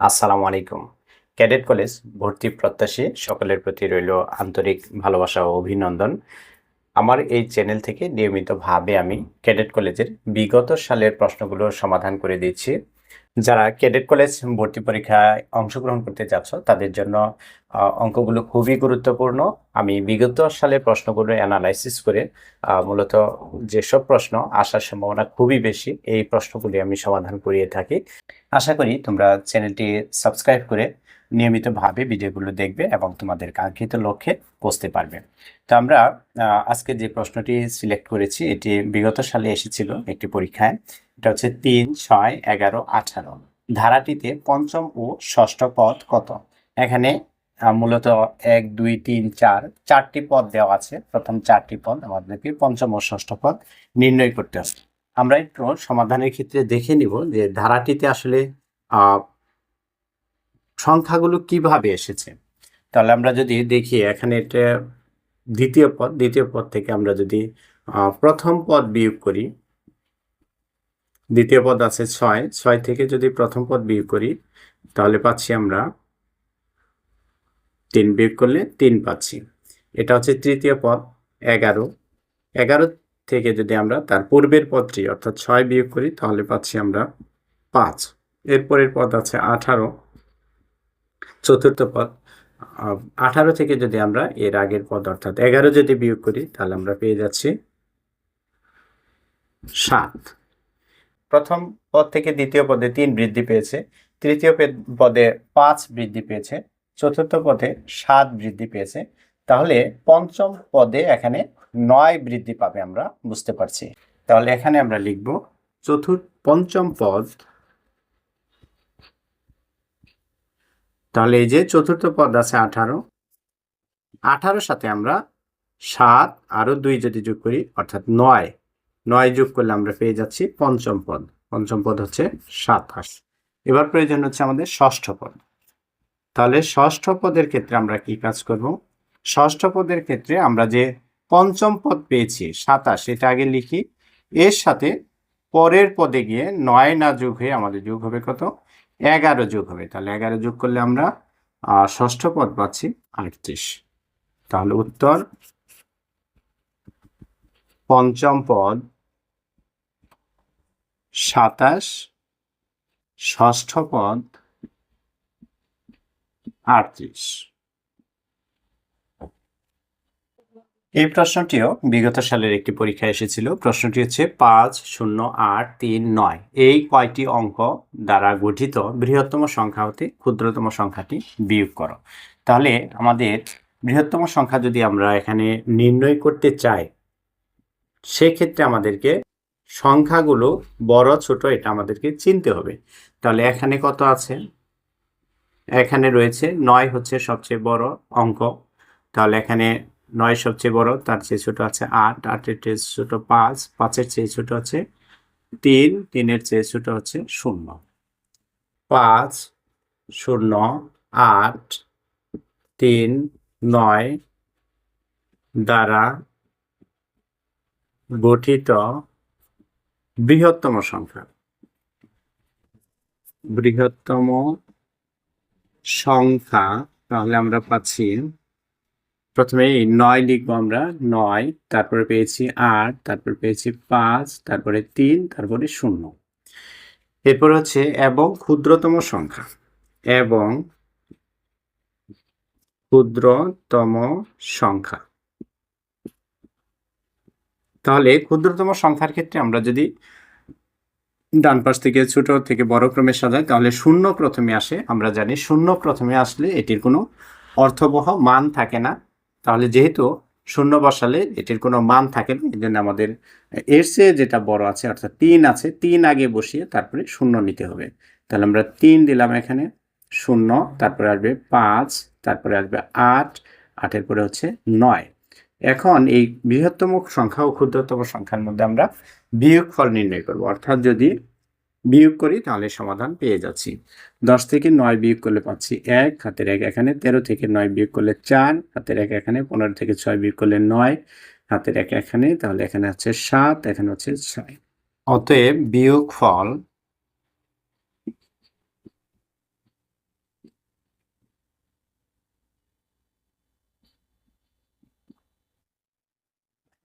আসসালামু আলাইকুম। Cadet college ভর্তি প্রত্যাশী সকলের প্রতি রইল আন্তরিক ভালোবাসা ও অভিনন্দন। আমার এই চ্যানেল থেকে নিয়মিতভাবে আমি ক্যাডেট কলেজের বিগত সালের প্রশ্নগুলো সমাধান করে দিচ্ছি। যারা ক্যাডেট কলেজ ভর্তি পরীক্ষায় অংশগ্রহণ করতে যাচ্ছ তাদের জন্য অঙ্কগুলো খুবই গুরুত্বপূর্ণ। আমি বিগত সালের প্রশ্নগুলো অ্যানালাইসিস করে মূলত যেসব প্রশ্ন আসার সম্ভাবনা খুবই বেশি, এই প্রশ্নগুলি আমি সমাধান করিয়ে থাকি। আশা করি তোমরা চ্যানেলটি সাবস্ক্রাইব করে নিয়মিতভাবে ভিডিওগুলো দেখবে এবং তোমাদের কাঙ্ক্ষিত লক্ষ্যে পৌঁছতে পারবে। তো আমরা আজকে যে প্রশ্নটি সিলেক্ট করেছি, এটি বিগত সালে এসেছিল একটি পরীক্ষায়। এটা হচ্ছে তিন, ছয়, এগারো, আঠারো। ধারাটিতে পঞ্চম ও ষষ্ঠ পদ কত? এখানে মূলত এক, দুই, তিন, চার, চারটি পদ দেওয়া আছে। প্রথম চারটি পদ আমাদেরকে পঞ্চম ও ষষ্ঠ পদ নির্ণয় করতে হবে। আমরা একটু সমাধানের ক্ষেত্রে দেখে নিব যে ধারাটিতে আসলে সংখ্যাগুলো কীভাবে এসেছে? তাহলে আমরা যদি দেখি, এখানে এটা দ্বিতীয় পদ দ্বিতীয় পদ থেকে আমরা যদি প্রথম পদ বিয়োগ করি, দ্বিতীয় পদ আছে ছয় ছয় থেকে যদি প্রথম পদ বিয়োগ করি, তাহলে পাচ্ছি আমরা তিন বিয়োগ করলে তিন পাচ্ছি। এটা হচ্ছে তৃতীয় পদ, এগারো। এগারো থেকে যদি আমরা তার পূর্বের পদটি, অর্থাৎ ছয় বিয়োগ করি, তাহলে পাচ্ছি আমরা পাঁচ। এরপরের পদ আছে আঠারো। চতুর্থ পদ। আঠারো থেকে যদি আমরা এর আগের পদ অর্থাৎ এগারো যদি বিয়োগ করি, তাহলে আমরা পেয়ে যাচ্ছি সাত। প্রথম পদ থেকে দ্বিতীয় পদে তিন বৃদ্ধি পেয়েছে, তৃতীয় পদে পাঁচ বৃদ্ধি পেয়েছে, চতুর্থ পদে সাত বৃদ্ধি পেয়েছে। তাহলে পঞ্চম পদে এখানে নয় বৃদ্ধি পাবে আমরা, বুঝতে পারছি। তাহলে এখানে আমরা লিখব চতুর্থ পঞ্চম পদ তাহলে এই যে চতুর্থ পদ আছে আঠারো। আঠারোর সাথে আমরা সাত আরও দুই যদি যোগ করি, অর্থাৎ নয়। নয় যোগ করলে আমরা পেয়ে যাচ্ছি পঞ্চম পদ। পঞ্চম পদ হচ্ছে সাতাশ। এবার প্রয়োজন হচ্ছে আমাদের ষষ্ঠ পদ। তাহলে ষষ্ঠ পদের ক্ষেত্রে আমরা কি কাজ করব? ষষ্ঠ পদের ক্ষেত্রে আমরা যে পঞ্চম পদ পেয়েছি, সাতাশ, এটা আগে লিখি। এর সাথে পরের পদে গিয়ে নয় না যোগ হয়ে আমাদের যোগ হবে কত? এগারো যোগ হবে। তাহলে এগারো যোগ করলে আমরা ষষ্ঠ পদ পাচ্ছি, আটত্রিশ। তাহলে উত্তর পঞ্চম পদ, সাতাশ। ষষ্ঠ পদ, আটত্রিশ। এই প্রশ্নটিও বিগত সালের একটি পরীক্ষা এসেছিল। প্রশ্নটি হচ্ছে পাঁচ, শূন্য, আট, তিন, নয়। এই কয়টি অঙ্ক দ্বারা গঠিত বৃহত্তম সংখ্যা হতে ক্ষুদ্রতম সংখ্যাটি বিয়োগ করো। তাহলে আমাদের বৃহত্তম সংখ্যা যদি আমরা এখানে নির্ণয় করতে চাই, সেক্ষেত্রে আমাদেরকে সংখ্যাগুলো বড়, ছোট এটা আমাদেরকে চিনতে হবে। তাহলে এখানে কত আছে? এখানে রয়েছে নয় হচ্ছে সবচেয়ে বড় অঙ্ক। তাহলে এখানে নয় সবচেয়ে বড়, তার চেয়ে ছোট আছে আট, আটের চেয়ে ছোট পাঁচ, পাঁচের চেয়ে ছোট আছে তিন, তিনের চেয়ে ছোট হচ্ছে শূন্য। পাঁচ, শূন্য, আট, তিন, নয়, দ্বারা গঠিত বৃহত্তম সংখ্যা। বৃহত্তম সংখ্যা তাহলে আমরা পাচ্ছি প্রথমে এই নয় লিখব আমরা, নয়, তারপরে পেয়েছি আট, তারপরে পেয়েছি পাঁচ, তারপরে তিন, তারপরে শূন্য। এরপর হচ্ছে এবং ক্ষুদ্রতম সংখ্যা। এবং ক্ষুদ্রতম সংখ্যা। তাহলে ক্ষুদ্রতম সংখ্যার ক্ষেত্রে আমরা যদি ডান পাশ থেকে ছোট থেকে বড় ক্রমে সাজাই, তাহলে শূন্য প্রথমে আসে, আমরা জানি শূন্য প্রথমে আসলে এটির কোনো অর্থবহ মান থাকে না। তাহলে যেহেতু শূন্য বসালে এটির কোনো মান থাকে না এই জন্য আমাদের এর চেয়ে যেটা বড় আছে, অর্থাৎ তিন আছে, তিন আগে বসিয়ে তারপরে শূন্য নিতে হবে। তাহলে আমরা তিন দিলাম এখানে, শূন্য, তারপরে আসবে পাঁচ, তারপরে আসবে আট, আটের পরে হচ্ছে নয়। এখন এই বৃহত্তম সংখ্যা ও ক্ষুদ্রতম সংখ্যার মধ্যে আমরা বিয়োগ বিয়োগফল নির্ণয় করব। অর্থাৎ যদি বিয়োগ করি, তাহলে সমাধান পেয়ে যাচ্ছি। দশ থেকে নয় বিয়োগ করলে পাচ্ছি এক, হাতের এক এখানে তেরো থেকে নয় বিয়োগ করলে চার, হাতের এক এখানে পনেরো থেকে ছয় বিয়োগ করলে নয়, হাতের এক এখানে, তাহলে এখানে হচ্ছে সাত, এখানে হচ্ছে ছয়। অতএব বিয়োগ ফল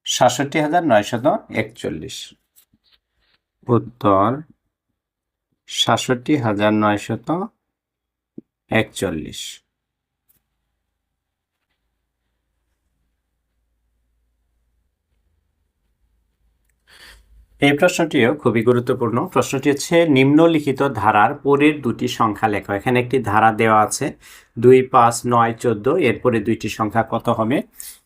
সাতষট্টি হাজার নয়শত একচল্লিশ। উত্তর সাতষট্টি হাজার নয়শত একচল্লিশ। এই প্রশ্নটিও খুবই গুরুত্বপূর্ণ। প্রশ্নটি হচ্ছে, নিম্নলিখিত ধারার পরের দুটি সংখ্যা লেখো। এখানে একটি ধারা দেওয়া আছে, দুই, পাঁচ, নয়, চোদ্দ। এরপরে দুইটি সংখ্যা কত হবে?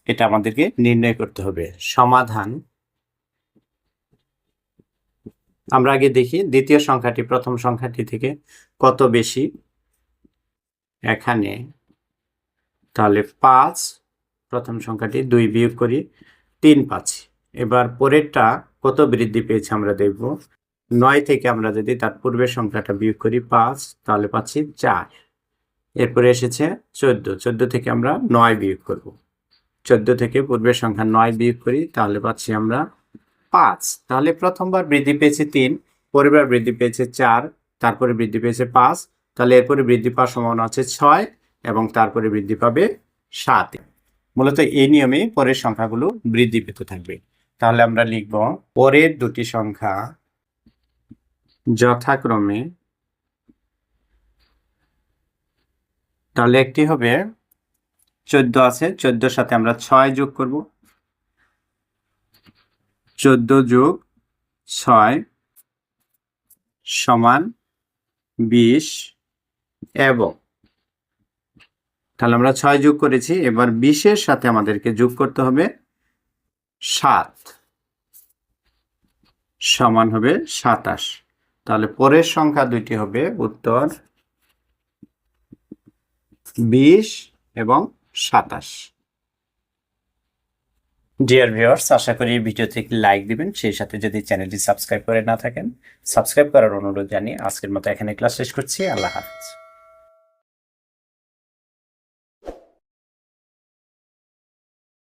এটা আমাদেরকে নির্ণয় করতে হবে। সমাধান আমরা আগে দেখি দ্বিতীয় সংখ্যাটি, প্রথম সংখ্যাটি থেকে কত বেশি? এখানে তাহলে পাঁচ, প্রথম সংখ্যাটি দুই বিয়োগ করি তিন পাঁচ। এবার পরেরটা কত বৃদ্ধি পেয়েছে আমরা দেখব। নয় থেকে আমরা যদি তার পূর্বের সংখ্যাটা বিয়োগ করি পাঁচ, তাহলে পাচ্ছি চার। এরপরে এসেছে চোদ্দ। চোদ্দ থেকে আমরা নয় বিয়োগ করব। চোদ্দ থেকে পূর্বের সংখ্যা নয় বিয়োগ করি, তাহলে পাচ্ছি আমরা পাঁচ, তাহলে প্রথমবার বৃদ্ধি পেয়েছে তিন, পরেরবার বৃদ্ধি পেয়েছে চার, তারপরে বৃদ্ধি পেয়েছে পাঁচ, তাহলে এরপরে বৃদ্ধি পাওয়ার সম্ভাবনা আছে ছয় এবং তারপরে বৃদ্ধি পাবে সাত। মূলত এই নিয়মে পরের সংখ্যাগুলো বৃদ্ধি পেতে থাকবে। তাহলে আমরা লিখব পরের দুটি সংখ্যা যথাক্রমে, তাহলে একটি হবে চোদ্দ আছে, চোদ্দোর সাথে আমরা ছয় যোগ করব। চোদ্দ যোগ ছয় সমান বিশ এবং তাহলে আমরা ছয় যোগ করেছি, এবার বিশের সাথে আমাদেরকে যোগ করতে হবে সাত সমান হবে সাতাশ। তাহলে পরের সংখ্যা দুইটি হবে উত্তর বিশ এবং সাতাশ। ডিয়ার ভিউয়ার্স আশা করি ভিডিও ভিডিওতে একটি লাইক দিবেন। সেই সাথে যদি চ্যানেলটি সাবস্ক্রাইব করে না থাকেন সাবস্ক্রাইব করার অনুরোধ জানিয়ে আজকের মতো এখানে ক্লাস শেষ করছি। আল্লাহ হাফিজ।